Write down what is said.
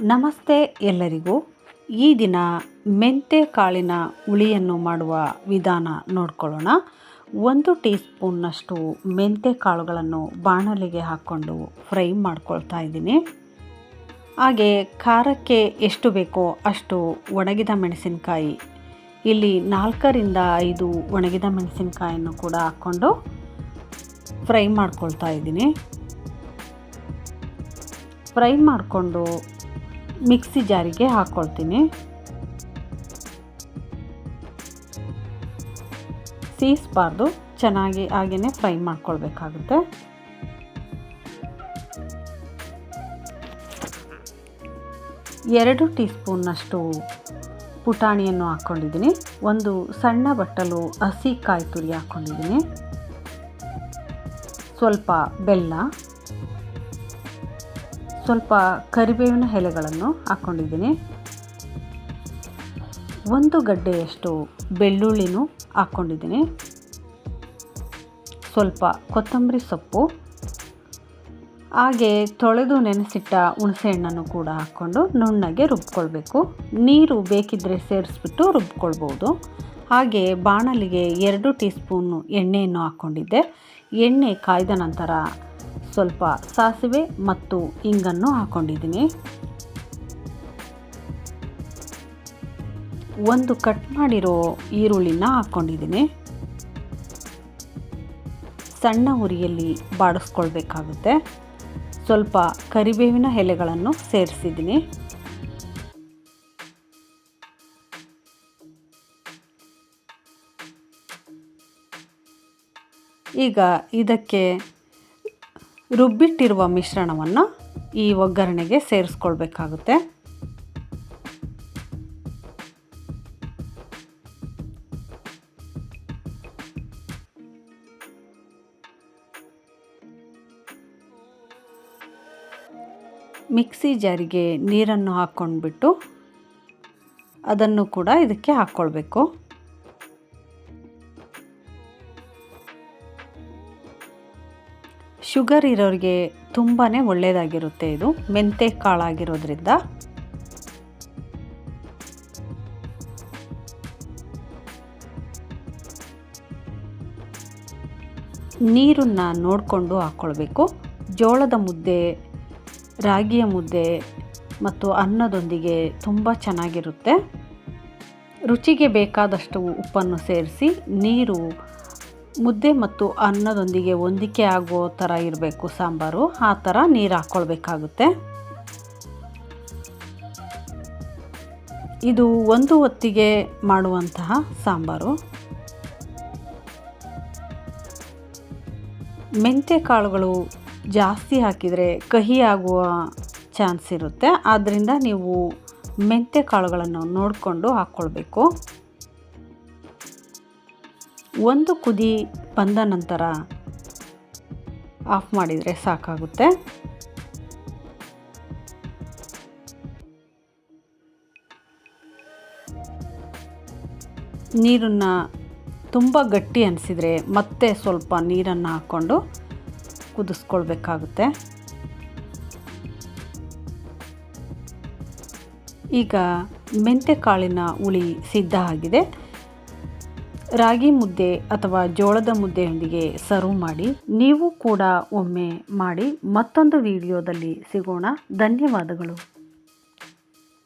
ನಮಸ್ತೆ ಎಲ್ಲರಿಗೂ. ಈ ದಿನ ಮೆಂತೆ ಕಾಳಿನ ಹುಳಿಯನ್ನು ಮಾಡುವ ವಿಧಾನ ನೋಡ್ಕೊಳ್ಳೋಣ. ಒಂದು ಟೀ ಸ್ಪೂನ್ನಷ್ಟು ಮೆಂತೆ ಕಾಳುಗಳನ್ನು ಬಾಣಲೆಗೆ ಹಾಕ್ಕೊಂಡು ಫ್ರೈ ಮಾಡ್ಕೊಳ್ತಾ ಇದ್ದೀನಿ. ಹಾಗೆ ಖಾರಕ್ಕೆ ಎಷ್ಟು ಬೇಕೋ ಅಷ್ಟು ಒಣಗಿದ ಮೆಣಸಿನಕಾಯಿ, ಇಲ್ಲಿ ನಾಲ್ಕರಿಂದ ಐದು ಒಣಗಿದ ಮೆಣಸಿನಕಾಯನ್ನು ಕೂಡ ಹಾಕ್ಕೊಂಡು ಫ್ರೈ ಮಾಡ್ಕೊಳ್ತಾ ಇದ್ದೀನಿ. ಫ್ರೈ ಮಾಡಿಕೊಂಡು ಮಿಕ್ಸಿ ಜಾರಿಗೆ ಹಾಕ್ಕೊಳ್ತೀನಿ ಸೀಸ್ಬಾರ್ದು, ಚೆನ್ನಾಗಿ ಹಾಗೇ ಫ್ರೈ ಮಾಡ್ಕೊಳ್ಬೇಕಾಗುತ್ತೆ. ಎರಡು ಟೀ ಸ್ಪೂನ್ನಷ್ಟು ಪುಟಾಣಿಯನ್ನು ಹಾಕ್ಕೊಂಡಿದ್ದೀನಿ. ಒಂದು ಸಣ್ಣ ಬಟ್ಟಲು ಹಸಿ ಕಾಯಿ ತುರಿ ಹಾಕ್ಕೊಂಡಿದ್ದೀನಿ. ಸ್ವಲ್ಪ ಬೆಲ್ಲ. ಸ್ವಲ್ಪ ಕರಿಬೇವಿನ ಎಲೆಗಳನ್ನು ಹಾಕ್ಕೊಂಡಿದ್ದೀನಿ. ಒಂದು ಗಡ್ಡೆಯಷ್ಟು ಬೆಳ್ಳುಳ್ಳಿನೂ ಹಾಕ್ಕೊಂಡಿದ್ದೀನಿ. ಸ್ವಲ್ಪ ಕೊತ್ತಂಬರಿ ಸೊಪ್ಪು, ಹಾಗೆ ತೊಳೆದು ನೆನೆಸಿಟ್ಟ ಹುಣಸೆಹಣ್ಣನ್ನು ಕೂಡ ಹಾಕ್ಕೊಂಡು ನುಣ್ಣಗೆ ರುಬ್ಕೊಳ್ಬೇಕು. ನೀರು ಬೇಕಿದ್ದರೆ ಸೇರಿಸ್ಬಿಟ್ಟು ರುಬ್ಕೊಳ್ಬೋದು. ಹಾಗೆ ಬಾಣಲಿಗೆ ಎರಡು ಟೀ ಸ್ಪೂನು ಎಣ್ಣೆಯನ್ನು ಹಾಕ್ಕೊಂಡಿದ್ದೆ. ಎಣ್ಣೆ ಕಾಯ್ದ ನಂತರ ಸ್ವಲ್ಪ ಸಾಸಿವೆ ಮತ್ತು ಇಂಗನ್ನು ಹಾಕ್ಕೊಂಡಿದ್ದೀನಿ ಒಂದು ಕಟ್ ಮಾಡಿರೋ ಈರುಳ್ಳಿನ ಹಾಕ್ಕೊಂಡಿದ್ದೀನಿ ಸಣ್ಣ ಉರಿಯಲ್ಲಿ ಬಾಡಿಸ್ಕೊಳ್ಬೇಕಾಗುತ್ತೆ. ಸ್ವಲ್ಪ ಕರಿಬೇವಿನ ಎಲೆಗಳನ್ನು ಸೇರಿಸಿದ್ದೀನಿ. ಈಗ ಇದಕ್ಕೆ ರುಬ್ಬಿಟ್ಟಿರುವ ಮಿಶ್ರಣವನ್ನು ಈ ಒಗ್ಗರಣೆಗೆ ಸೇರಿಸ್ಕೊಳ್ಬೇಕಾಗುತ್ತೆ. ಮಿಕ್ಸಿ ಜಾರಿಗೆ ನೀರನ್ನು ಹಾಕ್ಕೊಂಡ್ಬಿಟ್ಟು ಅದನ್ನು ಕೂಡ ಇದಕ್ಕೆ ಹಾಕ್ಕೊಳ್ಬೇಕು. ಶುಗರ್ ಇರೋರಿಗೆ ತುಂಬಾ ಒಳ್ಳೆಯದಾಗಿರುತ್ತೆ ಇದು. ಮೆಂತೆ ಕಾಳಾಗಿರೋದ್ರಿಂದ. ನೀರನ್ನು ನೋಡಿಕೊಂಡು ಹಾಕ್ಕೊಳ್ಬೇಕು ಜೋಳದ ಮುದ್ದೆ, ರಾಗಿಯ ಮುದ್ದೆ ಮತ್ತು ಅನ್ನದೊಂದಿಗೆ ತುಂಬ ಚೆನ್ನಾಗಿರುತ್ತೆ. ರುಚಿಗೆ ಬೇಕಾದಷ್ಟು ಉಪ್ಪನ್ನು ಸೇರಿಸಿ ನೀರು ಮುದ್ದೆ ಮತ್ತು ಅನ್ನದೊಂದಿಗೆ ಹೊಂದಿಕೆ ಆಗೋ ಥರ ಇರಬೇಕು ಸಾಂಬಾರು. ಆ ಥರ ನೀರು ಹಾಕ್ಕೊಳ್ಬೇಕಾಗುತ್ತೆ ಇದು ಒಂದು ಹೊತ್ತಿಗೆ ಮಾಡುವಂತಹ ಸಾಂಬಾರು. ಮೆಂತ್ಯ ಕಾಳುಗಳು ಜಾಸ್ತಿ ಹಾಕಿದರೆ ಕಹಿ ಆಗುವ ಚಾನ್ಸ್ ಇರುತ್ತೆ. ಆದ್ದರಿಂದ ನೀವು ಮೆಂತ್ಯ ಕಾಳುಗಳನ್ನು ನೋಡಿಕೊಂಡು ಹಾಕ್ಕೊಳ್ಬೇಕು ಒಂದು ಕುದಿ ಬಂದ ನಂತರ ಆಫ್ ಮಾಡಿದರೆ ಸಾಕಾಗುತ್ತೆ. ನೀರನ್ನು ತುಂಬ ಗಟ್ಟಿ ಅನಿಸಿದರೆ ಮತ್ತೆ ಸ್ವಲ್ಪ ನೀರನ್ನು ಹಾಕ್ಕೊಂಡು ಕುದಿಸ್ಕೊಳ್ಬೇಕಾಗುತ್ತೆ. ಈಗ ಮೆಂತ್ಯ ಕಾಳಿನ ಹುಳಿ ಸಿದ್ಧ ಆಗಿದೆ. ರಾಗಿ ಮುದ್ದೆ ಅಥವಾ ಜೋಳದ ಮುದ್ದೆಯೊಂದಿಗೆ ಸರ್ವ್ ಮಾಡಿ ನೀವು ಕೂಡ ಒಮ್ಮೆ ಮಾಡಿ ಮತ್ತೊಂದು ವಿಡಿಯೋದಲ್ಲಿ ಸಿಗೋಣ. ಧನ್ಯವಾದಗಳು.